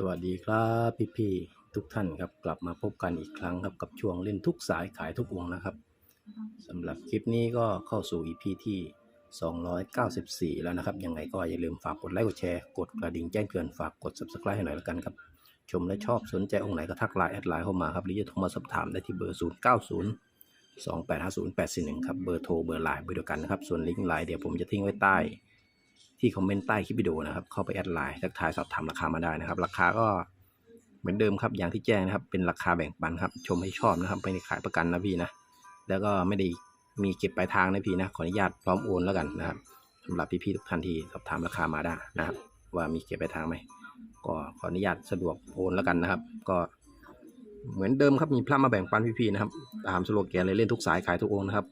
สวัสดีครับพี่พี่ๆทุกท่านครับกลับมาพบกันอีกครั้งครับกับช่วงเล่นทุกสายขายทุกวงนะครับสำหรับคลิปนี้ก็เข้าสู่ EP ที่ 294 แล้วนะครับ ยังไงก็อย่าลืมฝากกดไลค์กดแชร์กดกระดิ่งแจ้งเตือนฝากกด subscribe ให้หน่อยแล้วกันครับ ชมและชอบสนใจองค์ไหนก็ทักไลน์แอดไลน์เข้ามาครับหรือจะโทรมาสอบถามได้ที่เบอร์ 090 2850841 ครับเบอร์โทรเบอร์ไลน์เบอร์เดียวกันนะครับส่วนลิงก์ไลน์เดี๋ยวผมจะทิ้งไว้ใต้ ที่คอมเมนต์ใต้คลิปวิดีโอนะครับ เข้าไปแอดไลน์ทักทายสอบถามราคามาได้นะครับ ราคาก็เหมือนเดิมครับ อย่างที่แจ้งนะครับ เป็นราคาแบ่งปันครับ ชมให้ชอบนะครับ ไม่ได้ขายประกันนะพี่นะ แล้วก็ไม่ได้มีเก็บปลายทางนะพี่นะ ขออนุญาตพร้อมโอนแล้วกันนะครับสำหรับพี่ๆทุกท่านที่สอบถามราคามาได้นะครับ ว่ามีเก็บปลายทางไหม ก็ขออนุญาตสะดวกโอนแล้วกันนะครับ ก็เหมือนเดิมครับ มีพระมาแบ่งปันพี่ๆนะครับ ตามสโลแกนเลยเล่นทุกสายขายทุกองนะครับ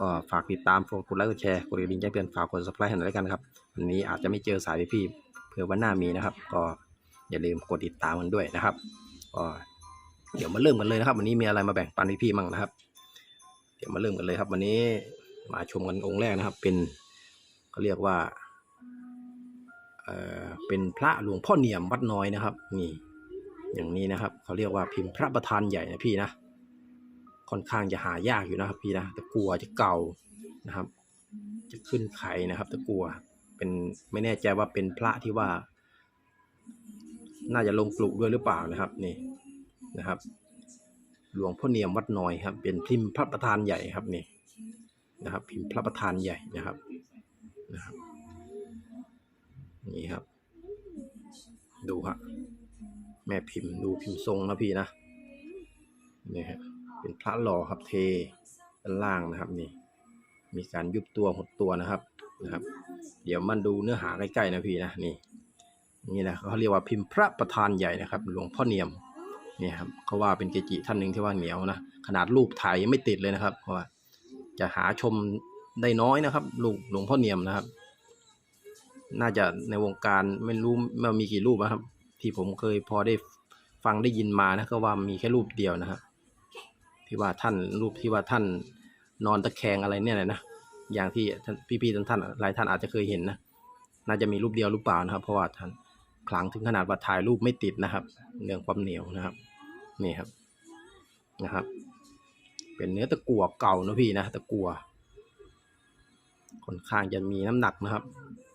ก็ฝากติดตามกดไลค์กดแชร์กดกระดิ่งแจ้งเตือนฝากกด subscribe ให้หน่อยแล้วกันครับวันนี้อาจจะไม่เจอสายพี่เผื่อวันหน้ามีนะครับ ก็อย่าลืมกดติดตามกันด้วยนะครับก็เดี๋ยวมาเริ่มกันเลยนะครับ วันนี้มีอะไรมาแบ่งปันพี่ๆมั่งนะครับ เดี๋ยวมาเริ่มกันเลยครับ วันนี้มาชมกันองค์แรกนะครับ เป็นเขาเรียกว่าเอ่อเป็นพระหลวงพ่อเนียมวัดน้อยนะครับ นี่ อย่างนี้นะครับเขาเรียกว่าพิมพ์พระประธานใหญ่นะพี่นะ ค่อนข้างจะหายากอยู่นะครับพี่นะแต่กลัวจะเก่านะครับ จะขึ้นไข่นะครับ ตะกัวเป็นไม่แน่ใจว่าเป็นพระที่ว่า น่าจะลงปลุกด้วยหรือเปล่านะครับนี่นะครับ หลวงพ่อเนียมวัดน้อยครับ เป็นพิมพ์พระประธานใหญ่ครับนี่นะครับ พิมพ์พระประธานใหญ่นะครับนะครับ นี่ครับ ดูฮะแม่พิมพ์ดูพิมพ์ทรงนะพี่นะนี่ฮะ เป็นพระหล่อครับเทด้านล่างนะครับนี่ มีการยุบตัวหดตัวนะครับนะครับ เดี๋ยวมันดูเนื้อหาใกล้ๆนะพี่นะนี่นี่นะเขาเรียกว่าพิมพ์พระประธานใหญ่นะครับ หลวงพ่อเนียมนี่ครับเขาว่าเป็นเกจิท่านหนึ่งที่ว่าเหนียวนะขนาดรูปถ่ายยังไม่ติดเลยนะครับเพราะว่าจะหาชมได้น้อยนะครับลูกหลวงพ่อเนียมนะครับ น่าจะในวงการไม่รู้ว่ามีกี่รูปนะครับ ที่ผมเคยพอได้ฟังได้ยินมานะก็ว่ามีแค่รูปเดียวนะครับ ที่ว่าท่านรูปที่ว่าท่านนอนตะแคงอะไรเนี่ยนะอย่างที่พี่ๆท่านท่านหลายท่านอาจจะเคยเห็นนะน่าจะมีรูปเดียวหรือเปล่านะครับ เพราะว่าท่านขลังถึงขนาดว่าถ่ายรูปไม่ติดนะครับ เรื่องความเหนียวนะครับนี่ครับนะครับ เป็นเนื้อตะกั่วเก่านะพี่นะตะกั่วค่อนข้างจะมีน้ำหนักนะครับ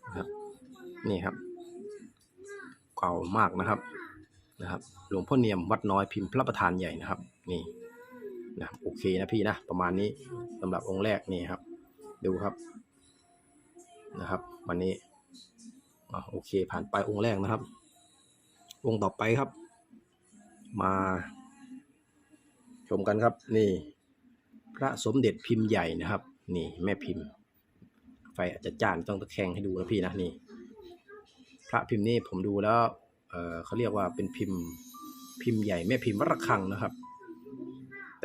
นะครับ นี่ครับ เก่ามากนะครับนะครับ หลวงพ่อเนียมวัดน้อยพิมพ์พระประธานใหญ่นะครับ นี่ นะโอเคนะพี่นะประมาณนี้สำหรับองค์แรกนี่ครับ ดูครับนะครับ วันนี้โอเคผ่านไปองค์แรกนะครับ องค์ต่อไปครับ มาชมกันครับนี่ พระสมเด็จพิมพ์ใหญ่นะครับ นี่แม่พิมพ์ ไฟอาจจะจ้านต้องตะแคงให้ดูนะพี่นะนี่ พระพิมพ์นี่ผมดูแล้วเเขาเรียกว่าเป็นพิมพ์พิมพ์ใหญ่แม่พิมพ์วัดระฆังนะครับ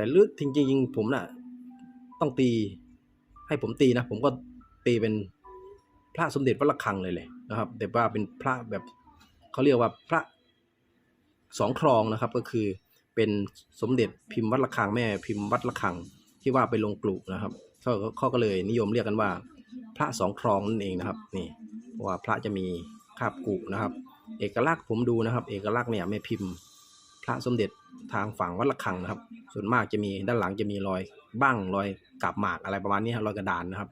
แต่ลึกจริงๆผมน่ะ ต้องตี ให้ผมตีนะ ผมก็ตีเป็นพระสมเด็จวัดระฆังเลยเลยนะครับ แต่ว่าเป็นพระแบบเขาเรียกว่าพระสองครองนะครับ ก็คือเป็นสมเด็จพิมพ์วัดระฆังแม่พิมพ์วัดระฆังที่ว่าไปลงกลุนะครับเขาเขาก็เลยนิยมเรียกกันว่า พระสองครองนั่นเองนะครับ นี่เพราะว่าพระจะมีคาบกุนะครับ เอกลักษณ์ผมดูนะครับ เอกลักษณ์เนี่ยแม่พิมพ์ พระสมเด็จ ทางฝั่งวัดระฆังนะครับ ส่วนมากจะมีด้านหลังจะมีรอยบ้างรอยกาบหมากอะไรประมาณนี้ครับรอยกระดานนะครับ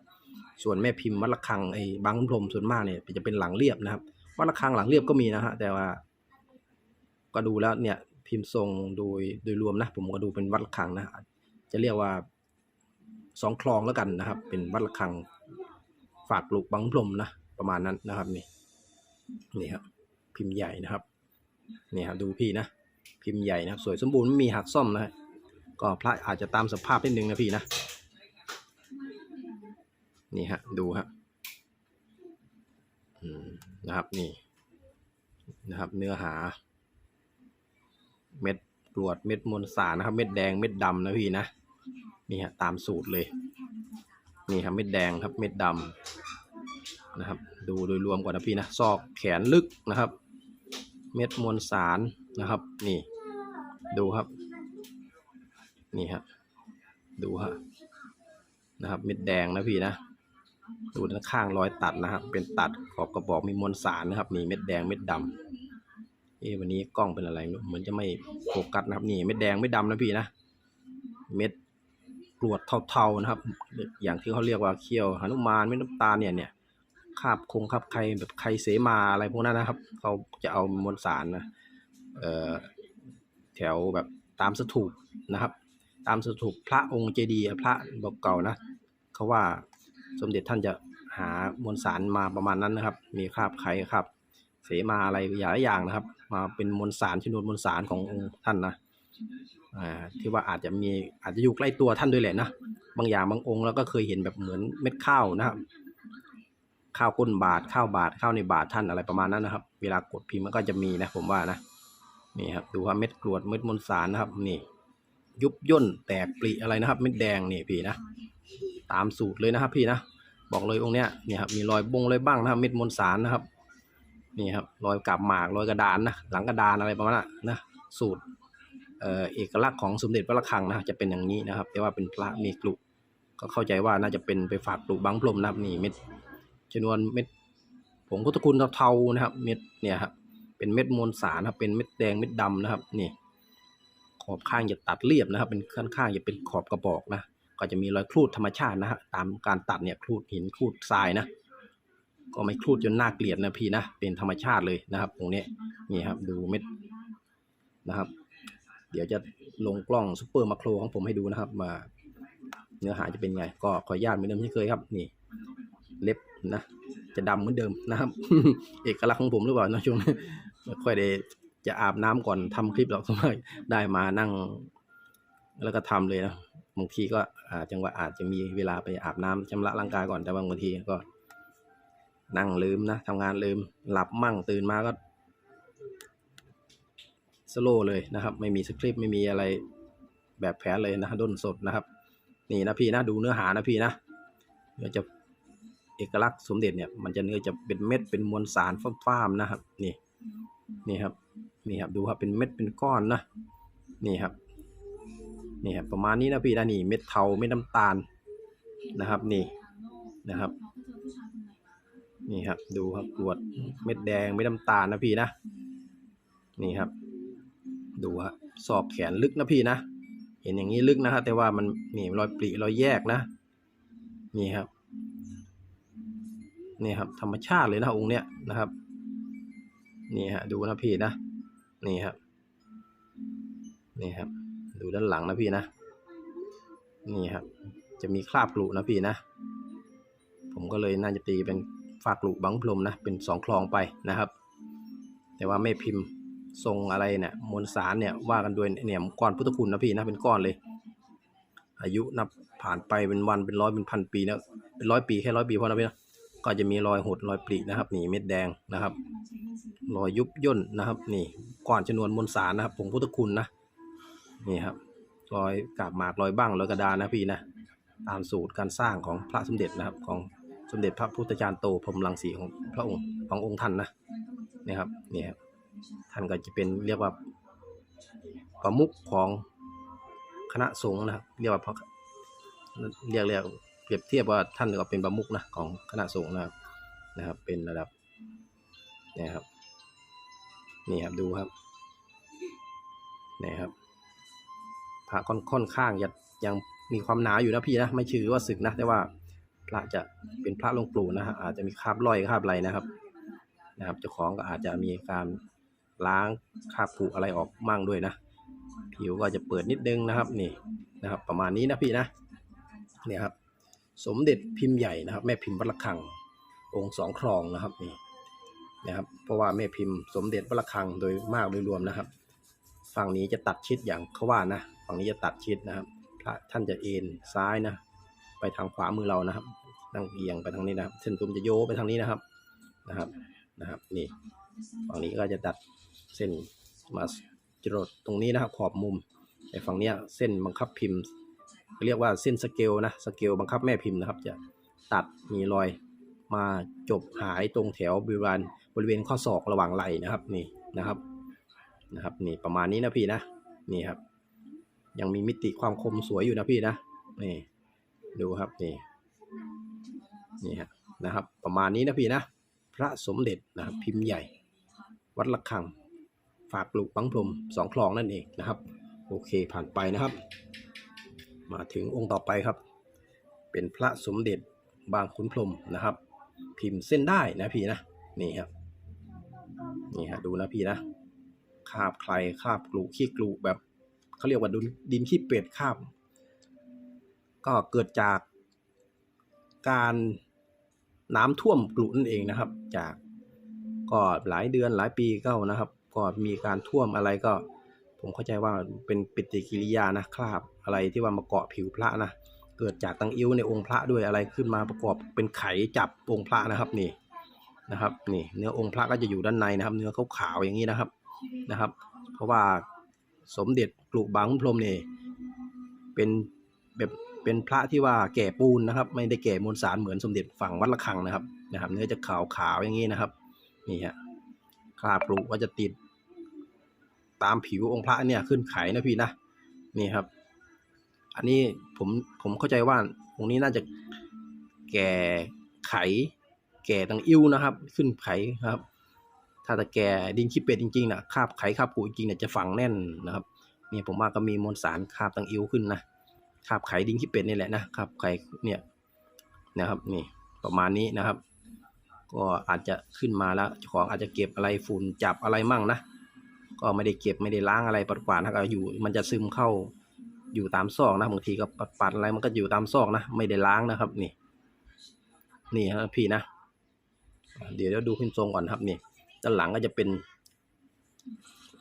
ส่วนแม่พิมพ์วัดระฆังไอ้บางขุนพรมส่วนมากเนี่ยจะเป็นหลังเรียบนะครับวัดระฆังหลังเรียบก็มีนะฮะแต่ว่า ก็ดูแล้วเนี่ยพิมพ์ทรงโดยโดยรวมนะ ผมก็ดูเป็นวัดระฆังนะจะเรียกว่าสองคลองแล้วกันนะครับ เป็นวัดระฆังฝากปลูกบางพรมนะประมาณนั้นนะครับนี่นี่ครับพิมพ์ใหญ่นะครับนี่ครับดูพี่นะ พิมพ์ใหญ่นะครับสวยสมบูรณ์ไม่มีหักซ่อมนะฮะก็พระอาจจะตามสภาพนิดนึงนะพี่นะ นี่ฮะ ดูฮะอืมนะครับนี่นะครับ เนื้อหา เม็ดกรวดเม็ดมวลสารนะครับ เม็ดแดงเม็ดดำนะพี่นะนี่ฮะตามสูตรเลย นี่ครับเม็ดแดงครับ เม็ดดำนะครับ ดูโดยรวมก่อนนะพี่นะซอกแขนลึกนะครับ เม็ดมวลสารนะครับ นี่ ดูครับ นี่ฮะดูฮะนะครับ เม็ดแดงนะพี่นะดูด้านข้างรอยตัดนะครับ เป็นตัดขอบกระบอกมีมวลสารนะครับนี่เม็ดแดงเม็ดดำเอะวันนี้กล้องเป็นอะไรเหมือนจะไม่โฟกัสนะครับ นี่เม็ดแดงไม่ดดำนะพี่นะเม็ดกรวดเทาๆนะครับ อย่างที่เขาเรียกว่าเคี้ยวหนุมานเม็ดน้ำตาลเนี่ยเนี่ยคาบคงคาบใครแบบใครเสมาอะไรพวกนั้นนะครับเขาจะเอามวลสารนะเอ่อ แถวแบบตามสถูปนะครับ ตามสถูปพระองค์เจดีย์พระบอกเก่านะเขาว่าสมเด็จท่านจะหามวลสารมาประมาณนั้นนะครับ มีคราบไข่คราบเสมาอะไรหลายอย่างนะครับ มาเป็นมวลสารชนวนมวลสารขององค์ท่านนะอ่าที่ว่าอาจจะมีอาจจะอยู่ใกล้ตัวท่านด้วยแหละนะบางอย่างบางองค์เราก็เคยเห็นแบบเหมือนเม็ดข้าวนะครับข้าวก้นบาทข้าวบาทข้าวในบาทท่านอะไรประมาณนั้นนะครับ เวลากดพิมพ์มันก็จะมีนะผมว่านะ นี่ครับดูว่าเม็ดกรวดเม็ดมวลสารนะครับ นี่ ยุบย่นแตกปริอะไรนะครับ เม็ดแดงนี่พี่นะตามสูตรเลยนะครับ พี่นะบอกเลยองค์เนี้ยนี่ครับมีรอยบงรอยบ้างนะครับ เม็ดมวลสารนะครับ นี่ครับรอยกาบหมากรอยกระดานนะหลังกระดานอะไรประมาณนั้นนะสูตรเอ่อเอกลักษณ์ของสมเด็จพระระฆังนะจะเป็นอย่างนี้นะครับ แต่ว่าเป็นพระมีกลุก็เข้าใจว่าน่าจะเป็นไปฝากกลุบางพรมนะครับนี่เม็ดชนวนเม็ดผงพุทธคุณเทาๆนะครับ เม็ดเนี่ยครับ เป็นเม็ดมวลสารครับเป็นเม็ดแดงเม็ดดำนะครับนี่ขอบข้างจะตัดเรียบนะครับ เป็นข้างข้างจะเป็นขอบกระบอกนะก็จะมีรอยครูดธรรมชาตินะฮะตามการตัดเนี่ยครูดหินครูดทรายนะก็ไม่ครูดจนน่าเกลียดนะพี่นะเป็นธรรมชาติเลยนะครับ ตรงนี้นี่ครับดูเม็ดนะครับ เดี๋ยวจะลงกล้องซูเปอร์มาโครของผมให้ดูนะครับมาเนื้อหาจะเป็นไง ก็ขออนุญาตเหมือนเดิมที่เคยครับ นี่ เล็บนะ จะดำเหมือนเดิมนะครับ เอกลักษณ์ของผมหรือเปล่านะช่วงนี้ ไม่ค่อยได้จะอาบน้ำก่อนทำคลิปหรอกสมัยได้มานั่ง แล้วก็ทำเลยนะบางทีก็อจังหวะอาจจะมีเวลาไปอาบน้ำชำระร่างกายก่อนแต่บางทีก็ นั่งลืมนะทำงานลืม หลับมั่งตื่นมาก็สโลว์เลยนะครับ ไม่มีสคริปต์ไม่มีอะไรแบบแผนเลยนะด้นสดนะครับ นี่นะพี่นะดูเนื้อหานะพี่นะเนื้อจะเอกลักษณ์สมเด็จเนี่ย มันจะเนื้อจะเป็นเม็ดเป็นมวลสารฟ้ามๆนะครับ นี่ นี่ครับนี่ครับดูครับเป็นเม็ดเป็นก้อนนะนี่ครับนี่ครับประมาณนี้นะพี่นะนี่เม็ดเทาเม็ดน้ำตาลนะครับนี่นะครับนี่ครับดูครับกรวดเม็ดแดงเม็ดน้ำตาลนะพี่นะนี่ครับ ดูฮะศอกแขนลึกนะพี่นะเห็นอย่างนี้ลึกนะฮะแต่ว่ามันนี่รอยปริรอยแยกนะ นี่ครับนี่ครับ ธรรมชาติเลยนะองค์เนี้ยนะครับ นี่ฮะดูนะพี่นะนี่ครับนี่ครับ ดูด้านหลังนะพี่นะ นี่ครับ จะมีคราบกลุนะพี่นะ ผมก็เลยน่าจะตีเป็นฝากกลุบังพรมนะ เป็นสองคลองไปนะครับ แต่ว่าไม่พิมพ์ทรงอะไรเนี่ยมวลสารเนี่ยว่ากันด้วยเนี่ยก้อนพุทธคุณนะพี่นะเป็นก้อนเลย อายุนับผ่านไปเป็นวันเป็นร้อยเป็นพันปีนะเป็นร้อยปีแค่ร้อยปีพอนะพี่นะ ก็จะมีรอยหดรอยปรินะครับนี่เม็ดแดงนะครับรอยยุบย่นนะครับ นี่ก้อนชนวนมวลสารนะครับผงพุทธคุณนะนี่ครับรอยกาบหมากรอยบ้างรอยกระดานนะพี่นะตามสูตรการสร้างของพระสมเด็จนะครับ ของสมเด็จพระพุทธจารย์โตพรหมรังสีของพระองค์ขององค์ท่านนะนี่ครับนี่ครับท่านก็จะเป็นเรียกว่าประมุขของคณะสงฆ์นะครับเรียกว่าพระเรียกเรียก เปรียบเทียบว่าท่านก็เป็นประมุขนะของคณะสงฆ์นะครับนะครับ เป็นระดับนี่ครับ นี่ครับดูครับนี่ครับพระค่อนค่อนข้างจะยังมีความหนาอยู่นะพี่นะไม่ชื่อว่าศึกนะ แต่ว่าพระจะเป็นพระลงปลูนะฮะอาจจะมีคราบรอยคราบอะไรนะครับ นะครับ เจ้าของก็อาจจะมีการล้างคราบผุอะไรออกมั่งด้วยนะ ผิวก็จะเปิดนิดนึงนะครับ นี่นะครับ ประมาณนี้นะพี่นะเนี่ยครับ สมเด็จพิมพ์ใหญ่นะครับ แม่พิมพ์วัดระฆัง องค์สองครองนะครับนี่นะครับ เพราะว่าแม่พิมพ์สมเด็จวัดระฆังโดยมากโดยรวมนะครับ ฝั่งนี้จะตัดชิดอย่างเขาว่านะฝั่งนี้จะตัดชิดนะครับพระท่านจะเอ็นซ้ายนะ ไปทางขวามือเรานะครับนั่งเอียงไปทางนี้นะครับ เส้นตุมจะโยไปทางนี้นะครับนะครับนะครับนี่ฝั่งนี้ก็จะตัดเส้นมาจรดตรงนี้นะครับขอบมุมแต่ฝั่งเนี้ยเส้นบังคับพิมพ์ เรียกว่าเส้นสเกลนะสเกลบังคับแม่พิมพ์นะครับ จะตัดมีรอยมาจบหายตรงแถวบริเวณบริเวณข้อศอกระหว่างไหล่นะครับนี่นะครับนะครับนี่ประมาณนี้นะพี่นะนี่ครับ ยังมีมิติความคมสวยอยู่นะพี่นะนี่ดูครับนี่นี่ฮะนะครับ ประมาณนี้นะพี่นะพระสมเด็จนะครับพิมพ์ใหญ่ วัดระฆัง ฝากปลูกบังพรมสองคลองนั่นเองนะครับ โอเคผ่านไปนะครับ มาถึงองค์ต่อไปครับ เป็นพระสมเด็จบางขุนพรมนะครับ พิมพ์เส้นได้นะพี่นะนี่ครับนี่ฮะดูนะพี่นะคาบใครคาบกลูขี้กลูแบบเขาเรียกว่าดินดินขี้เป็ดคาบ ก็เกิดจากการน้ำท่วมกลุ่นั่นเองนะครับ จากก็หลายเดือนหลายปีก็นะครับ ก็มีการท่วมอะไรก็ ผมเข้าใจว่าเป็นปฏิกิริยานะคราบ อะไรที่ว่ามาเกาะผิวพระนะเกิดจากตังอิ้วในองค์พระด้วยอะไรขึ้นมาประกอบเป็นไขจับองค์พระนะครับนี่นะครับนี่เนื้อองค์พระก็จะอยู่ด้านในนะครับ เนื้อขาวๆอย่างนี้นะครับนะครับ เพราะว่าสมเด็จกลุบางพรมนี่เป็นแบบเป็นพระที่ว่าแก่ปูนนะครับ ไม่ได้แก่มวลสารเหมือนสมเด็จฝั่งวัดระฆังนะครับนะครับ เนื้อจะขาวๆอย่างนี้นะครับนี่ฮะคราบกลุก็จะติด ตามผิวองค์พระเนี่ยขึ้นไขนะพี่นะนี่ครับ อันนี้ผมผมเข้าใจว่าองค์นี้น่าจะแก่ไข แก่ตังอิ่วนะครับ ขึ้นไขครับ ถ้าแต่แก่ดินขี้เป็ดจริงๆนะคาบไขคาบกูจริงๆเนี่ยจะฝังแน่นนะครับนี่ผมว่าก็มีมวลสารคาบตังอิ่วขึ้นนะคาบไขดินขี้เป็ดนี่แหละนะคาบไขเนี่ยนะครับนี่ประมาณนี้นะครับ ก็อาจจะขึ้นมาแล้วเจ้าของอาจจะเก็บอะไรฝุ่นจับอะไรมั่งนะก็ไม่ได้เก็บไม่ได้ล้างอะไรปัดกวาดนะก็อยู่ มันจะซึมเข้า อยู่ตามซอกนะบางทีก็ปัดปัดอะไรมันก็อยู่ตามซอกนะไม่ได้ล้างนะครับ นี่ นี่ครับพี่นะเดี๋ยวเดี๋ยวดูขึ้นทรงก่อนครับนี่ด้านหลังก็จะเป็น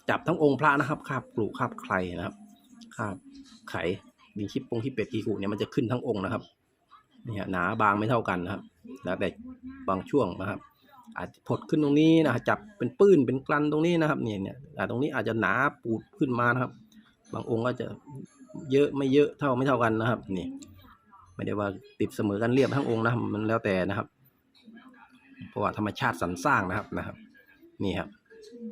จับทั้งองค์พระนะครับคาบกลุคาบใครนะครับคาบไขมีชิปปงที่เป็ดกีกุเนี่ยมันจะขึ้นทั้งองค์นะครับนี่ฮะหนาบางไม่เท่ากันนะครับแล้วแต่บางช่วงนะครับ อาจจะผดขึ้นตรงนี้นะจับเป็นปื้นเป็นกลันตรงนี้นะครับเนี่ยเนี่ยอ่ตรงนี้อาจจะหนาปูดขึ้นมานะครับ บางองค์ก็จะ เยอะไม่เยอะเท่าไม่เท่ากันนะครับ นี่ ไม่ได้ว่าติดเสมอกันเรียบทั้งองค์นะมันแล้วแต่นะครับเพราะว่าธรรมชาติสรรสร้างนะครับนะครับ นี่ครับ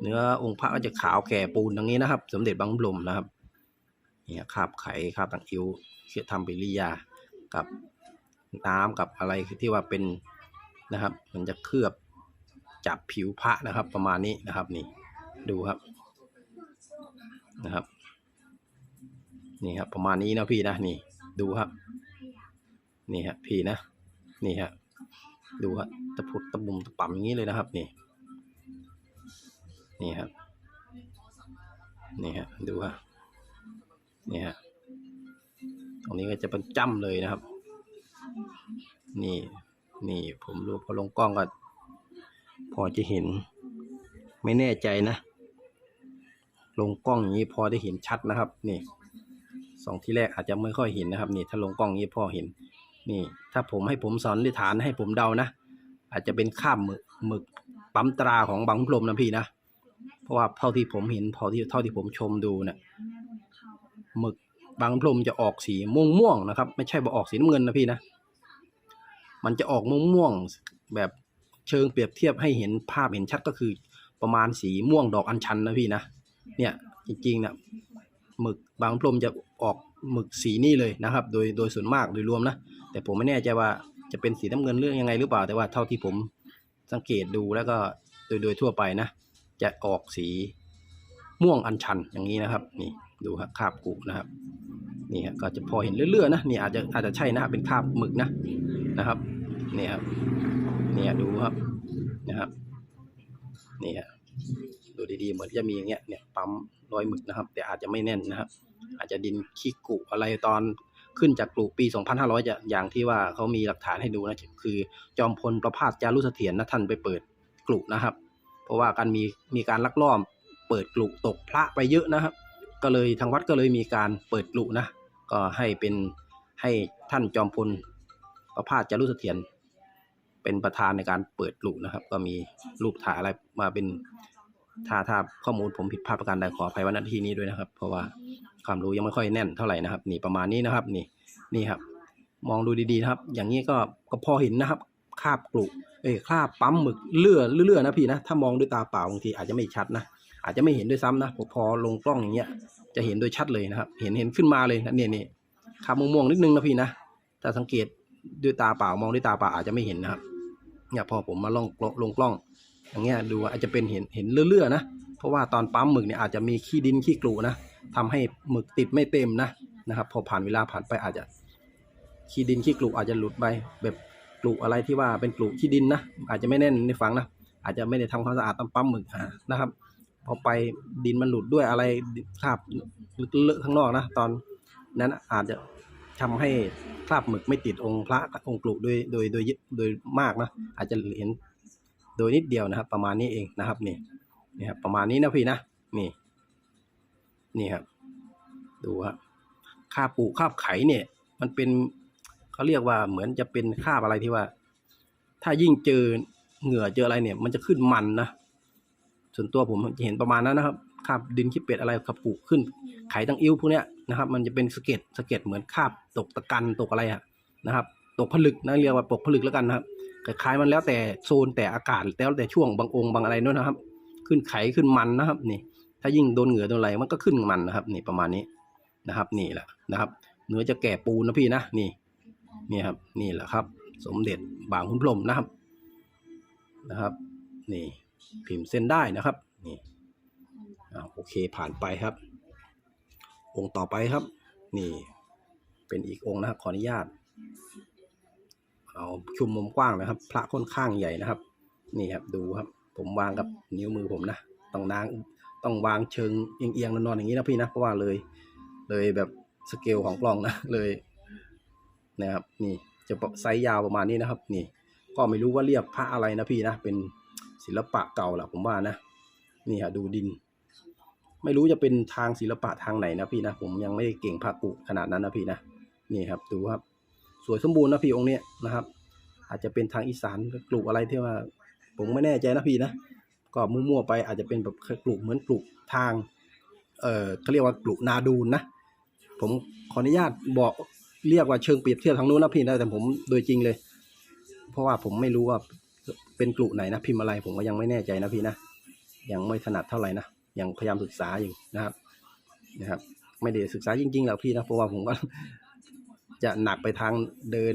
เนื้อองค์พระก็จะขาวแก่ปูนตรงนี้นะครับ สมเด็จบางพรมนะครับเนี่ยคาบไข่คาบตังอิวเชื่อทำปิริยากับน้ำกับอะไรที่ว่าเป็นนะครับ มันจะเคลือบจับผิวพระนะครับ ประมาณนี้นะครับ นี่ดูครับนะครับ นี่ครับประมาณนี้นะพี่นะนี่ดูครับนี่ฮะพี่นะนี่ฮะดูฮะตะพุดตะบุมตะป่ำอย่างนี้เลยนะครับ นี่นี่ครับนี่ฮะดูฮะนี่ฮะตรงนี้ก็จะเป็นจ้ำเลยนะครับ นี่ นี่ผมดูพอลงกล้องก็พอจะเห็น ไม่แน่ใจนะ ลงกล้องอย่างนี้พอได้เห็นชัดนะครับ นี่ สองที่แรกอาจจะไม่ค่อยเห็นนะครับนี่ถ้าลงกล้องนี้พ่อเห็น นี่ ถ้าผมให้ผมสอนนิฐานให้ผมเดานะอาจจะเป็นข้ามหมึกหมึกปั๊มตราของบางพรมนะพี่นะเพราะว่าเท่าที่ผมเห็นพอที่เท่าที่ผมชมดูเนะี่ยหมึกบางพรมจะออกสีม่วงม่วงนะครับ ไม่ใช่บอกออกสีน้ำเงินนะพี่นะ มันจะออกม่วงม่วงแบบเชิงเปรียบเทียบให้เห็นภาพเห็นชัดก็คือประมาณสีม่วงดอกอัญชันนะพี่นะเนี่ยจริงๆเนะหมึกบางพรมจะ ออกหมึกสีนี่เลยนะครับ โดยโดยส่วนมากโดยรวมนะ แต่ผมไม่แน่ใจว่าจะเป็นสีน้ำเงินเรื่องยังไงหรือเปล่า แต่ว่าเท่าที่ผมสังเกตดูแล้วก็โดยโดยทั่วไปนะ จะออกสีม่วงอัญชันอย่างนี้นะครับ นี่ดูครับคาบกุนะครับนี่ฮะก็จะพอเห็นเรื่อยๆนะนี่อาจจะอาจจะใช่นะเป็นคาบหมึกนะนะครับนี่ครับนี่ดูครับนะครับนี่ฮะดูดีๆเหมือนจะมีอย่างเงี้ยเนี่ยปั๊มรอยหมึกนะครับ แต่อาจจะไม่แน่นนะครับ อาจจะดินขี้กุอะไรตอนขึ้นจากกลุ่ปี 2500 จะอย่างที่ว่าเขามีหลักฐานให้ดูนะคือจอมพลประพาสจารุเสถียรนะท่านไปเปิดกลุ่นะครับ เพราะว่าการมีมีการลักลอบเปิดกลุ่ตกพระไปเยอะนะครับ ก็เลยทางวัดก็เลยมีการเปิดกลุ่นะก็ให้เป็นให้ท่านจอมพลประพาสจารุเสถียรเป็นประธานในการเปิดกลุ่นะครับ ก็มีรูปถ่ายอะไรมาเป็นถ้าถ้าข้อมูลผมผิดพลาดประการใดขออภัยวันนาทีนี้ด้วยนะครับ เพราะว่า ความรู้ยังไม่ค่อยแน่นเท่าไหร่นะครับ นี่ประมาณนี้นะครับ นี่นี่ครับ มองดูดีๆนะครับ อย่างนี้ก็ก็พอเห็นนะครับคาบกลุเอ้คาบปั๊มหมึกเลื่อเลื่อนะพี่นะถ้ามองด้วยตาเปล่าบางทีอาจจะไม่ชัดนะอาจจะไม่เห็นด้วยซ้ำนะพอพอลงกล้องอย่างเงี้ย จะเห็นโดยชัดเลยนะครับ เห็นเห็นขึ้นมาเลยนะเนี่ยนี่คาบม่วงๆนิดนึงนะพี่นะถ้าสังเกตด้วยตาเปล่ามองด้วยตาเปล่าอาจจะไม่เห็นนะครับเนี่ยพอผมมาลองลงกล้อง อย่างเงี้ยดูอาจจะเป็นเห็นเห็นเลื่อๆนะเพราะว่าตอนปั๊มหมึกเนี่ยอาจจะมีขี้ดินขี้กลูนะ ทำให้หมึกติดไม่เต็มนะนะครับพอผ่านเวลาผ่านไปอาจจะขี้ดินขี้กลูอาจจะหลุดไปแบบกลูอะไรที่ว่าเป็นกลูขี้ดินนะอาจจะไม่แน่นในฝังนะอาจจะไม่ได้ทำความสะอาดตอนปั๊มหมึกนะครับ พอไปดินมันหลุดด้วยอะไรคราบเลอะข้างนอกนะ ตอนนั้นอาจจะทำให้คราบหมึกไม่ติดองค์พระองค์กลุโดยโดยโดยโดยมากนะอาจจะเห็นโดยนิดเดียวนะครับ ประมาณนี้เองนะครับนี่นี่ครับประมาณนี้นะพี่นะนี่ นี่ครับดูครับคาบปูคาบไข่เนี่ย มันเป็นเขาเรียกว่าเหมือนจะเป็นคาบอะไรที่ว่า ถ้ายิ่งเจอเหงื่อเจออะไรเนี่ย มันจะขึ้นมันนะส่วนตัวผมเห็นประมาณนั้นนะครับคาบดินขี้เป็ดอะไรขับปุขึ้น ไข่ตั้งอิ้วพวกเนี้ยนะครับ มันจะเป็นสะเก็ดสะเก็ดเหมือนคาบตกตะกันตกอะไรอะนะครับ ตกผลึกนะเรียกว่าตกผลึกแล้วกันนะครับคล้ายมันแล้วแต่โซนแต่อากาศแล้วแต่ช่วงบางองค์บางอะไรด้วยนะครับ ขึ้นไข่ขึ้นมันนะครับนี่ ถ้ายิ่งโดนเหงื่อโดนอะไรมันก็ขึ้นมันนะครับ นี่ประมาณนี้นะครับ นี่แหละนะครับ เนื้อจะแก่ปูนนะพี่นะนี่นี่ครับ นี่แหละครับ สมเด็จบางขุนพรมนะครับนะครับ นี่พิมพ์เส้นได้นะครับนี่อ่าโอเคผ่านไปครับ องค์ต่อไปครับ นี่ เป็นอีกองค์นะครับขออนุญาตเอาชุมมุมกว้างนะครับ พระค่อนข้างใหญ่นะครับ นี่ครับดูครับ ผมวางกับนิ้วมือผมนะต้องนาง ต้องวางเชิงเอียงๆนอนๆอย่างนี้นะพี่นะเพราะว่าเลยเลยแบบสเกลของกล้องนะเลยนะครับนี่จะไซส์ยาวประมาณนี้นะครับ นี่ ก็ไม่รู้ว่าเรียกพระอะไรนะพี่นะเป็นศิลปะเก่าแหละผมว่านะนี่ฮะดูดิน ไม่รู้จะเป็นทางศิลปะทางไหนนะพี่นะผมยังไม่ได้เก่งพระกุขนาดนั้นนะพี่นะนี่ครับดูครับ สวยสมบูรณ์นะพี่องค์เนี้ยนะครับ อาจจะเป็นทางอีสานกลุ่อะไรที่ว่า ผมไม่แน่ใจนะพี่นะ ก็มั่วๆไปอาจจะเป็นแบบกลุ่เหมือนกลุ่ทาง เอ่อเขาเรียกว่ากลุ่นาดูนนะ ผมขออนุญาตบอกเรียกว่าเชิงเปรียบเทียบทางนู้นนะพี่นะแต่ผมโดยจริงเลย เพราะว่าผมไม่รู้ว่าเป็นกลุ่ไหนนะพิมพ์อะไรผมก็ยังไม่แน่ใจนะพี่นะยังไม่ถนัดเท่าไหร่นะยังพยายามศึกษาอยู่นะครับนะครับ ไม่ได้ศึกษาจริงๆหรอกพี่นะเพราะว่าผมก็จะหนักไปทางเดิน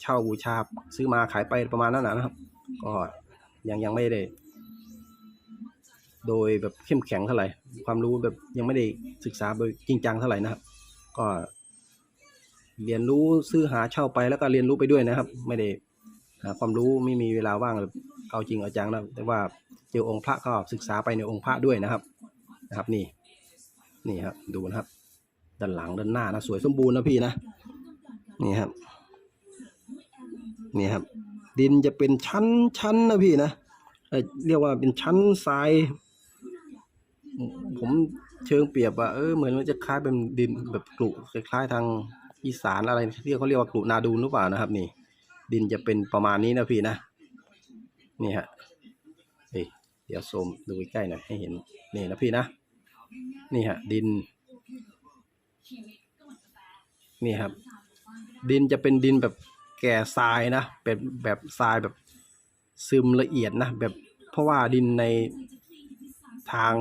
เช่าบูชาซื้อมาขายไปประมาณนั้นนะครับ ก็ยังยังไม่ได้ โดยแบบเข้มแข็งเท่าไหร่ ความรู้แบบยังไม่ได้ศึกษาโดยจริงจังเท่าไหร่นะครับ ก็เรียนรู้ซื้อหาเช่าไปแล้วก็เรียนรู้ไปด้วยนะครับ ไม่ได้หาความรู้ไม่มีเวลาว่างแบบเอาจริงเอาจังนะแต่ว่าเจอองค์พระก็ศึกษาไปในองค์พระด้วยนะครับนะครับ นี่ นี่ครับดูนะครับ ด้านหลังด้านหน้านะสวยสมบูรณ์นะพี่นะนี่ครับนี่ครับ ดินจะเป็นชั้นชั้นนะพี่นะเเรียกว่าเป็นชั้นทราย ผมเชิงเปรียบว่าเออเหมือนมันจะคล้ายเป็นดินแบบกรุคล้ายๆทางอีสานอะไรที่เขาเรียกว่ากรุนาดูนหรือเปล่านะครับ นี่ ดินจะเป็นประมาณนี้นะพี่นะนี่ฮะเฮ้ยเดี๋ยวซมดูใกล้ๆหน่อยให้เห็นนี่นะพี่นะนี่ฮะ ดิน นี่ครับ ดินจะเป็นดินแบบแก่ทรายนะเป็นแบบทรายแบบซึมละเอียดนะแบบเพราะว่าดินในทาง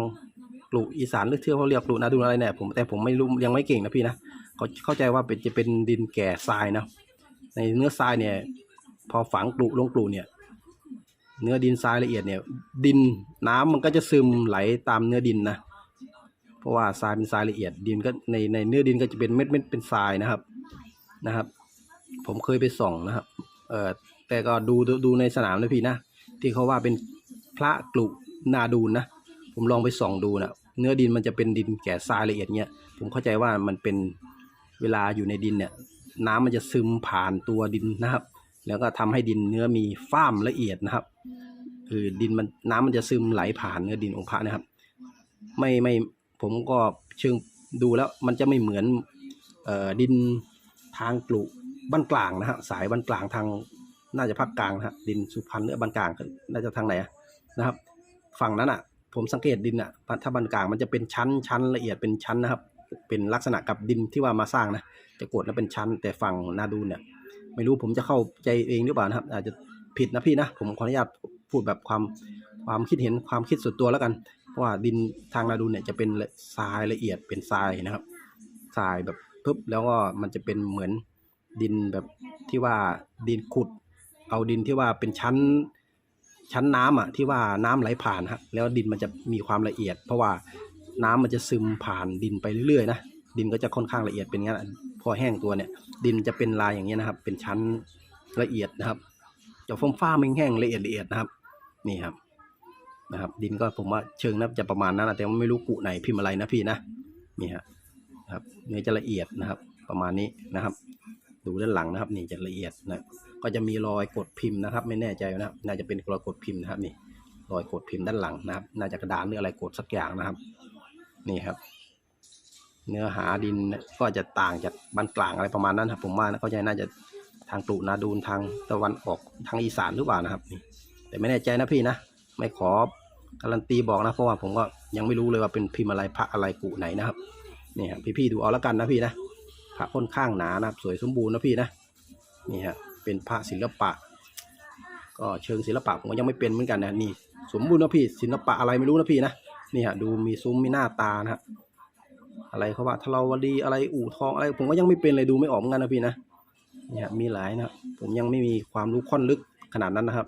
กลุอีสานหรือเที่ยวเขาเรียกกลุนาดูนอะไรเนี่ยผมแต่ผมไม่รู้ยังไม่เก่งนะพี่นะเขาเข้าใจว่าเป็นจะเป็นดินแก่ทรายนะในเนื้อทรายเนี่ย พอฝังกลุลงกลุเนี่ย เนื้อดินทรายละเอียดเนี่ย ดินน้ำมันก็จะซึมไหลตามเนื้อดินนะเพราะว่าทรายเป็นทรายละเอียดดินก็ในในเนื้อดินก็จะเป็นเม็ดเม็ดเป็นทรายนะครับนะครับ ผมเคยไปส่องนะครับ เออแต่ก็ดูดูดูในสนามนะพี่นะที่เขาว่าเป็นพระกลุนาดูนนะผมลองไปส่องดูนะ เนื้อดินมันจะเป็นดินแก่ทรายละเอียดเนี้ยผมเข้าใจว่ามันเป็นเวลาอยู่ในดินเนี่ยน้ำมันจะซึมผ่านตัวดินนะครับ แล้วก็ทำให้ดินเนื้อมีฟ้ามละเอียดนะครับ คือดินมันน้ำมันจะซึมไหลผ่านเนื้อดินองค์พระนะครับ ไม่ไม่ผมก็เชิงดูแล้วมันจะไม่เหมือนเอ่อดินทางกลุบ้านกลางนะฮะสายบ้านกลางทางน่าจะภาคกลางนะฮะดินสุพรรณหรือบ้านกลางน่าจะทางไหนอะนะครับ ฝั่งนั้นอะ ผมสังเกตดินอะถ้าบ้านกลางมันจะเป็นชั้นชั้นละเอียดเป็นชั้นนะครับ เป็นลักษณะกับดินที่ว่ามาสร้างนะ จะกดแล้วเป็นชั้น แต่ฝั่งนาดูนเนี่ย ไม่รู้ผมจะเข้าใจเองหรือเปล่านะครับ อาจจะผิดนะพี่นะ ผมขออนุญาตพูดแบบความความคิดเห็นความคิดส่วนตัวแล้วกัน เพราะว่าดินทางนาดูนเนี่ยจะเป็นทรายละเอียดเป็นทรายนะครับ ทรายแบบปุ๊บแล้วก็มันจะเป็นเหมือนดินแบบที่ว่าดินขุด เอาดินที่ว่าเป็นชั้น ชั้นน้ำอะที่ว่าน้ำไหลผ่านฮะแล้วดินมันจะมีความละเอียด เพราะว่าน้ำมันจะซึมผ่านดินไปเรื่อยๆนะดินก็จะค่อนข้างละเอียดเป็นงั้นพอแห้งตัวเนี่ย ดินจะเป็นลายอย่างเงี้ยนะครับ เป็นชั้นละเอียดนะครับจะฟ้มฟ้าๆแห้งละเอียดละเอียดนะครับ นี่ครับนะครับ ดินก็ผมว่าเชิงน่าจะประมาณนั้นนะแต่ว่าไม่รู้กุไหนพิมพ์อะไรนะพี่นะนี่ฮะนะครับเนื้อจะละเอียดนะครับ ประมาณนี้นะครับ ดูด้านหลังนะครับ นี่จะละเอียดนะ ก็จะมีรอยกดพิมพ์นะครับ ไม่แน่ใจนะครับ น่าจะเป็นรอยกดพิมพ์นะครับนี่รอยกดพิมพ์ด้านหลังนะครับ น่าจะกระดานหรืออะไรกดสักอย่างนะครับ นี่ครับ เนื้อหาดินก็จะต่างจากบ้านกลางอะไรประมาณนั้นครับ ผมว่านะเขาจะน่าจะทางกรุนาดูนทางตะวันออกทางอีสานหรือเปล่านะครับนี่แต่ไม่แน่ใจนะพี่นะไม่ขอการันตีบอกนะเพราะว่าผมก็ยังไม่รู้เลยว่าเป็นพิมพ์อะไรพระอะไรกุไหนนะครับนี่ครับพี่ๆดูเอาแล้วกันนะพี่นะพระค่อนข้างหนานะครับ สวยสมบูรณ์นะพี่นะนี่ฮะ เป็นพระศิลปะ ก็เชิงศิลปะผมก็ยังไม่เป็นเหมือนกันนะนี่สมบูรณ์นะพี่ศิลปะอะไรไม่รู้นะพี่นะนี่ฮะดูมีซุ้มมีหน้าตานะครับอะไรเขาว่าทราวดีอะไรอู่ทองอะไร ผมก็ยังไม่เป็นเลยดูไม่ออกเหมือนกันนะพี่นะเนี่ยมีหลายนะผมยังไม่มีความรู้ค่อนลึกขนาดนั้นนะครับ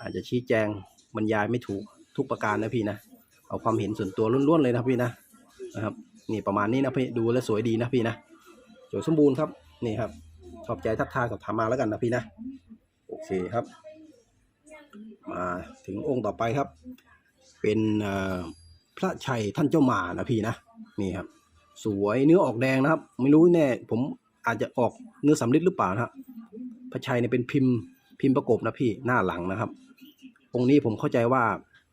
อาจจะชี้แจงบรรยายไม่ถูกทุกประการนะพี่นะเอาความเห็นส่วนตัวล้วนๆเลยนะพี่นะนะครับนี่ประมาณนี้นะพี่ดูแลวสวยดีนะพี่นะสวยสมบูรณ์ครับนี่ครับ ชอบใจทักทายสอบถามมาแล้วกันนะพี่นะ โอเคครับ มาถึงองค์ต่อไปครับ เป็นพระชัยท่านเจ้ามานะพี่นะ นี่ครับ สวยเนื้อออกแดงนะครับ ไม่รู้แน่ ผมอาจจะออกเนื้อสำลิดหรือเปล่านะพระชัยเนี่ยเป็นพิมพ์พิมพ์ประกบนะพี่หน้าหลังนะครับ องค์นี้ผมเข้าใจว่า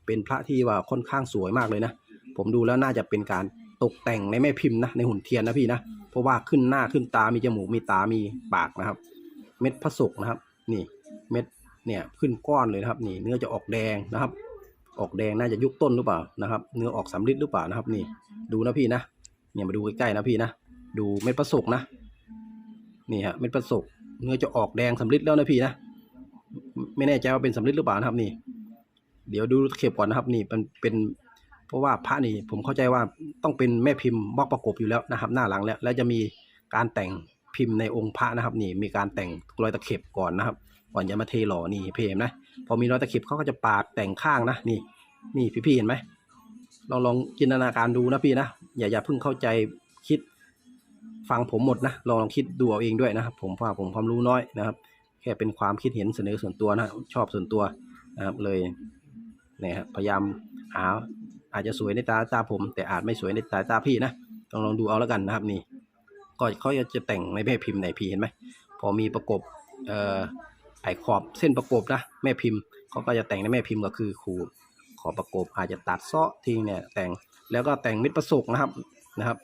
เป็นพระที่ว่าค่อนข้างสวยมากเลยนะ ผมดูแล้วน่าจะเป็นการตกแต่งในแม่พิมพ์นะในหุ่นเทียนนะพี่นะ เพราะว่าขึ้นหน้าขึ้นตามีจมูกมีตามีปากนะครับ เม็ดพระศุกนะครับ นี่เม็ดเนี่ยขึ้นก้อนเลยนะครับ นี่เนื้อจะออกแดงนะครับ ออกแดงน่าจะยุคต้นหรือเปล่านะครับ เนื้อออกสำลิดหรือเปล่านะครับ นี่ดูนะพี่นะเนี่ยมาดูใกล้ๆนะพี่นะดูเม็ดประสกนะนี่ฮะเม็ดประสกเนื้อจะออกแดงสำลิดแล้วนะพี่นะไม่แน่ใจว่าเป็นสำลิดหรือเปล่านะครับนี่ เดี๋ยวดูเข็บก่อนนะครับ นี่เป็นเป็น เพราะว่าพระนี่ผมเข้าใจว่าต้องเป็นแม่พิมพ์บล็อกประกบอยู่แล้วนะครับ หน้าหลังแล้วแล้วจะมีการแต่งพิมพ์ในองค์พระนะครับนี่มีการแต่งรอยตะเข็บก่อนนะครับ ก่อนจะมาเทหล่อนี่เพมนะพอมีรอยตะเข็บเขาก็จะปาดแต่งข้างนะนี่นี่พี่ๆเห็นไหมลองลองจินตนาการดูนะพี่นะอย่าอย่าเพิ่งเข้าใจคิดฟังผมหมดนะลองลองคิดดูเอาเองด้วยนะครับ ผมว่าผมความรู้น้อยนะครับ แค่เป็นความคิดเห็นเสนอส่วนตัวนะชอบส่วนตัวนะครับเลยนี่ครับพยายามหา อาจจะสวยในตาตาผม แต่อาจไม่สวยในสายตาพี่นะลองลองดูเอาแล้วกันนะครับนี่ก็เขาจะแต่งในแม่พิมพ์ไหนพี่เห็นไหมพอมีประกบเอ่อไอขอบเส้นประกบนะแม่พิมพ์เขาก็จะแต่งในแม่พิมพ์ก็คือขูดขอบประกบอาจจะตัดเซาะทิ้งเนี่ยแต่งแล้วก็แต่งเม็ดประสกนะครับนะครับ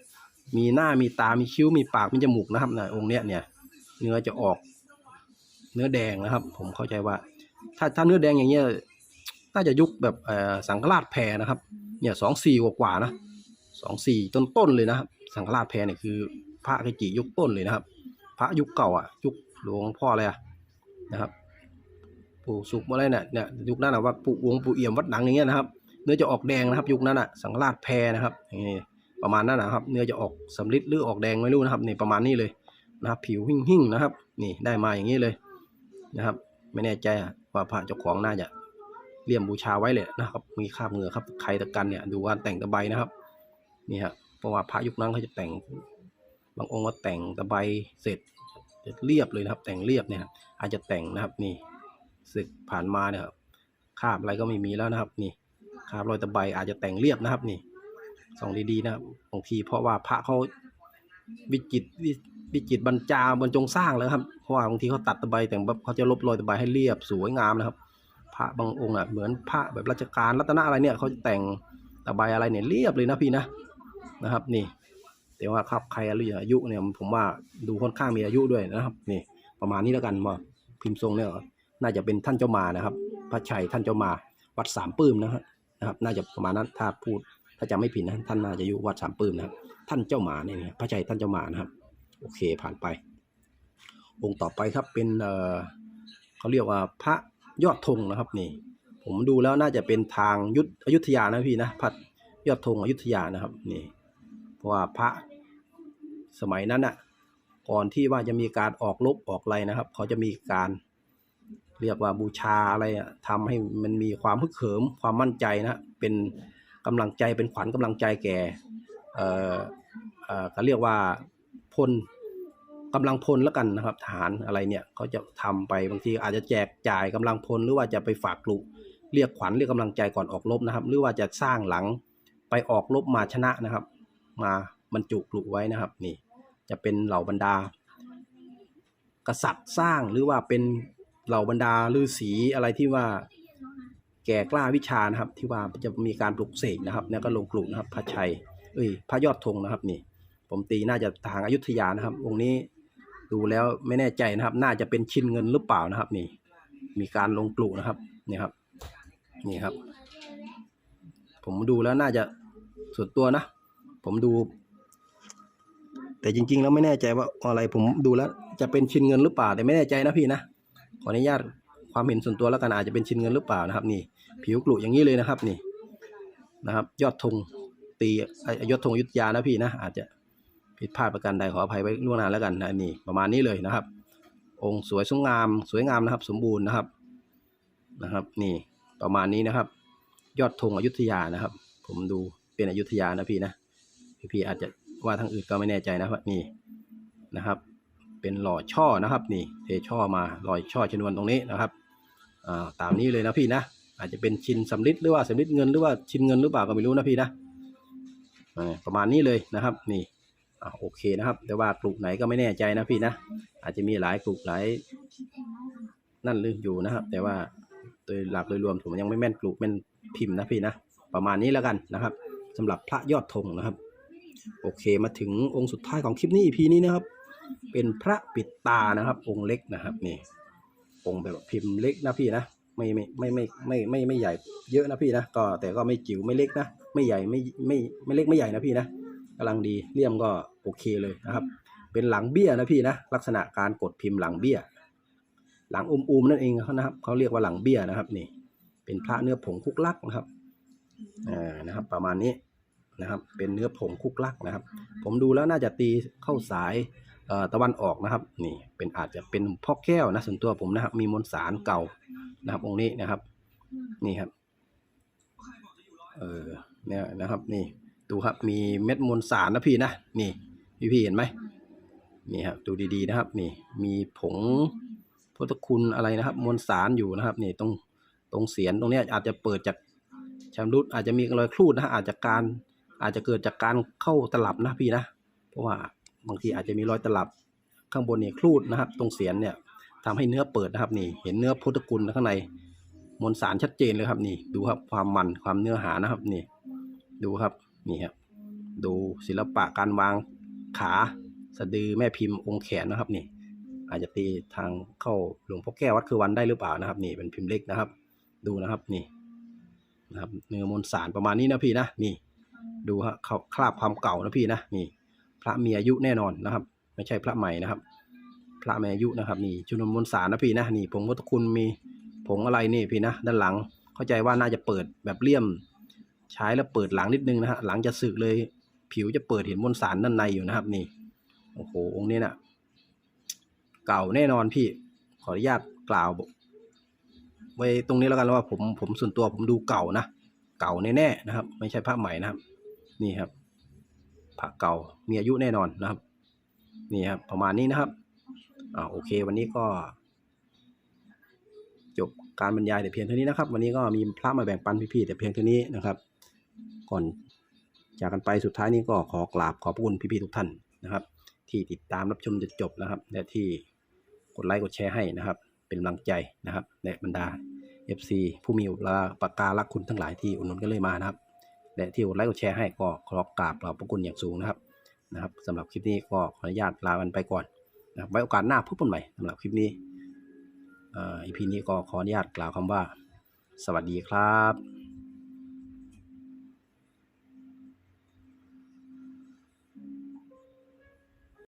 มีหน้ามีตามีคิ้วมีปากมีจมูกนะครับนะองค์เนี้ยเนี่ยเนื้อจะออกเนื้อแดงนะครับ ผมเข้าใจว่า ถ้าถ้าเนื้อแดงอย่างเงี้ย น่าจะยุคแบบสังฆราชแพรนะครับ เนี่ยสองสี่กว่าๆนะสองสี่ต้นต้นๆเลยนะครับ สังฆราชแพรเนี่ยคือ พระกจิยุคต้นเลยนะครับ พระยุคเก่าอะ ยุคหลวงพ่ออะไรอะนะครับปู่สุกอะไรเนี่ยเนี่ยยุคนั้นนะว่าปู่วงปู่เอี่ยมวัดหนังอย่างเงี้ยนะครับ เนื้อจะออกแดงนะครับ ยุคนั้นอะสังฆราชแพรนะครับนี่ประมาณนั้นนะครับ เนื้อจะออกสำลิดหรือออกแดงไม่รู้นะครับนี่ประมาณนี้เลยนะครับ ผิวหิ่งหิ่งๆนะครับ นี่ได้มาอย่างนี้เลยนะครับ ไม่แน่ใจอะว่าพระเจ้าของน่าจะ เลี่ยมบูชาไว้เลยนะครับ มีคาบเหงื่อครับใครตะกันเนี่ยดูการแต่งตะไบนะครับนี่ฮะเพราะว่าพระยุคนั้นเขาจะแต่ง บางองค์ก็แต่งตะไบเสร็จเรียบเลยนะครับ แต่งเรียบเนี่ยอาจจะแต่งนะครับนี่ศึกผ่านมาเนี่ยครับคาบอะไรก็ไม่มีแล้วนะครับ นี่คาบรอยตะไบอาจจะแต่งเรียบนะครับ นี่ส่องดีๆนะครับบางทีเพราะว่าพระเขาวิจิตวิจิตบรรจาบรรจงสร้างแล้วครับเพราะว่าบางทีเขาตัดตะไบแต่งแบบเขาจะลบรอยตะไบให้เรียบสวยงามนะครับ ระบางองค์อะเหมือนพระแบบราชการรัตนะอะไรเนี่ยเขาจะแต่งตะไบอะไรเนี่ยเรียบเลยนะพี่นะนะครับนี่แต่ว่าครับใครอายุเนี่ยผมว่าดูค่อนข้างมีอายุด้วยนะครับนี่ประมาณนี้แล้วกันว่าพิมพ์ทรงเนี่ยน่าจะเป็นท่านเจ้ามานะครับ พระชัยท่านเจ้ามาวัดสามปื้มนะครับนะครับ น่าจะประมาณนั้นถ้าพูดถ้าจำไม่ผิดนะท่านน่าจะอยู่วัดสามปื้มนะครับท่านเจ้ามาเนี่ยพระชัยท่านเจ้ามานะครับ โอเคผ่านไป องค์ต่อไปครับเป็นเอ่อเขาเรียกว่าพระ ยอดธงนะครับนี่ ผมดูแล้วน่าจะเป็นทางยุทธอยุธยานะพี่นะพระยอดธงอยุธยานะครับนี่เพราะว่าพระสมัยนั้นอะ ก่อนที่ว่าจะมีการออกรบออกอะไรนะครับ เขาจะมีการเรียกว่าบูชาอะไรอะทำให้มันมีความฮึกเหิมความมั่นใจนะเป็นกำลังใจเป็นขวัญกำลังใจแก่เอ่อเอ่อก็เรียกว่าพล กำลังพลแล้วกันนะครับทหารอะไรเนี่ยเขาจะทำไปบางทีอาจจะแจกจ่ายกำลังพลหรือว่าจะไปฝากกลุ่เรียกขวัญเรียกกำลังใจก่อนออกรบนะครับ หรือว่าจะสร้างหลังไปออกรบมาชนะนะครับ มาบรรจุกลุ่ไว้นะครับนี่จะเป็นเหล่าบรรดา กษัตริย์สร้างหรือว่าเป็นเหล่าบรรดาฤาษีอะไรที่ว่าแก่กล้าวิชานะครับ ที่ว่าจะมีการปลุกเสกนะครับแล้วก็ลงกลุ่นะครับพระชัย เอ้ยพระยอดธงนะครับนี่ ผมตีน่าจะทางอายุทยานะครับองค์นี้ ดูแล้วไม่แน่ใจนะครับ น่าจะเป็นชิ้นเงินหรือเปล่านะครับ นี่ มีการลงกลุ่นะครับนี่ครับ นี่ครับ ผมดูแล้วน่าจะส่วนตัวนะ ผมดู แต่จริง ๆ แล้วไม่แน่ใจว่าอะไรผมดูแล้ว จะเป็นชิ้นเงินหรือเปล่า แต่ไม่แน่ใจนะพี่นะขออนุญาตความเห็นส่วนตัวแล้วกันอาจจะเป็นชิ้นเงินหรือเปล่านะครับ นี่ ผิวกลุอย่างนี้เลยนะครับ นี่นะครับ ยอดธงตีอยอดธงยุทธยานะพี่นะอาจจะ ผิดพลาดประการใดขออภัยไว้ล่วงหน้าแล้วกันนะนี่ประมาณนี้เลยนะครับ องค์สวยสวยงามสวยงามนะครับ สมบูรณ์นะครับนะครับ นี่ประมาณนี้นะครับ ยอดธงอยุธยานะครับ ผมดูเป็นอยุธยานะพี่นะพี่ๆอาจจะว่าทางอื่นก็ไม่แน่ใจนะครับนี่นะครับ เป็นหล่อช่อนะครับ นี่เทช่อมาลอยช่อชนวนตรงนี้นะครับอ่าตามนี้เลยนะพี่นะอาจจะเป็นชินสำลิดหรือว่าสำลิดเงินหรือว่าชินเงินหรือเปล่าก็ไม่รู้นะพี่นะประมาณนี้เลยนะครับ นี่ อ่าโอเคนะครับ แต่ว่ากลุ่มไหนก็ไม่แน่ใจนะพี่นะ อาจจะมีหลายกลุ่มหลาย นั่นลืมอยู่นะครับ แต่ว่าโดยหลักโดยรวมผมยังไม่แม่นกลุ่มแม่นพิมพ์นะพี่นะ ประมาณนี้แล้วกันนะครับสำหรับพระยอดธงนะครับ โอเคมาถึงองค์สุดท้ายของคลิปนี้ EP นี้นะครับ เป็นพระปิดตานะครับ องค์เล็กนะครับนี่องค์แบบพิมพ์เล็กนะพี่นะไม่ไม่ไม่ไม่ไม่ไม่ไม่ใหญ่เยอะนะพี่นะก็แต่ก็ไม่จิ๋วไม่เล็กนะไม่ใหญ่ไม่ไม่ไม่เล็กไม่ใหญ่นะพี่นะ กำลังดีเลี่ยมก็โอเคเลยนะครับ เป็นหลังเบี้ยนะพี่นะลักษณะการกดพิมพ์หลังเบี้ย หลังอุ้มๆนั่นเองนะครับเขาเรียกว่าหลังเบี้ยนะครับนี่ เป็นพระเนื้อผงคุกลักนะครับอ่านะครับ ประมาณนี้นะครับ เป็นเนื้อผงคุกลักนะครับ ผมดูแล้วน่าจะตีเข้าสายเอ่อตะวันออกนะครับนี่เป็นอาจจะเป็นพ่อแก้วนะส่วนตัวผมนะครับ มีมวลสารเก่านะครับ องค์นี้นะครับ นี่ครับเออเนี่ยนะครับนี่ ดูครับมีเม็ดมวลสารนะพี่นะนี่พี่พี่เห็นไหมนี่ครับดูดีๆนะครับนี่มีผงพุทธคุณอะไรนะครับ มวลสารอยู่นะครับนี่ตรงตรงเสียนตรงนี้อาจจะเปิดจากชำรุดอาจจะมีรอยครูดนะอาจจะการอาจจะเกิดจากการเข้าตลับนะพี่นะเพราะว่าบางทีอาจจะมีรอยตลับข้างบนเนี่ยครูดนะครับ ตรงเสียนเนี่ยทำให้เนื้อเปิดนะครับนี่เห็นเนื้อพุทธคุณข้างในมวลสารชัดเจนเลยครับนี่ดูครับความมันความเนื้อหานะครับนี่ดูครับ นี่ครับดูศิลปะการวางขาสะดือแม่พิมพ์องค์แขนนะครับนี่ อาจจะตีทางเข้าหลวงพ่อแก้ววัดคือวันได้หรือเปล่านะครับ นี่เป็นพิมพ์เล็กนะครับ ดูนะครับนี่นะครับเนื้อมวลสารประมาณนี้นะพี่นะนี่ ดูฮะเขาคราบความเก่านะพี่นะนี่ พระมีอายุแน่นอนนะครับ ไม่ใช่พระใหม่นะครับ พระมีอายุนะครับ นี่ชุนมวลสารนะพี่นะนี่ผงวัตคุณมีผงอะไรนี่พี่นะ ด้านหลังเข้าใจว่าน่าจะเปิดแบบเลี่ยม ใช้แล้วเปิดหลังนิดนึงนะฮะหลังจะสึกเลย ผิวจะเปิดเห็นมวลสารด้านในอยู่นะครับ นี่โอ้โหองค์นี้นะ่ะ เก่าแน่นอนพี่ ขออนุญาตกล่าวไว้ตรงนี้แล้วกันว่าผมผมส่วนตัวผมดูเก่านะเก่าแน่ๆนะครับ ไม่ใช่พระใหม่นะครับ นี่ครับพระเก่ามีอายุแน่นอนนะครับ นี่ครับ ประมาณนี้นะครับอ่าโอเค วันนี้ก็ จบการบรรยายแต่เพียงเท่านี้นะครับ วันนี้ก็มีพระมาแบ่งปันพี่ๆแต่เพียงเท่านี้นะครับ ก่อน จากกันไปสุดท้ายนี้ก็ขอกราบขอบพระคุณพี่ๆทุกท่านนะครับ ที่ติดตามรับชมจนจบนะครับ และที่กดไลค์กดแชร์ให้นะครับ เป็นกำลังใจนะครับและบรรดา FC ผู้มีอุปการะคุณทั้งหลายที่อุดหนุนกันเลยมานะครับ และที่กดไลค์กดแชร์ให้ก็ขอกราบขอบพระคุณอย่างสูงนะครับนะครับสำหรับคลิปนี้ก็ขออนุญาตลากันไปก่อนนะไว้โอกาสหน้าพบกันใหม่สำหรับคลิปนี้อ่อ EP นี้ก็ขออนุญาตกล่าวคำว่า สวัสดีครับ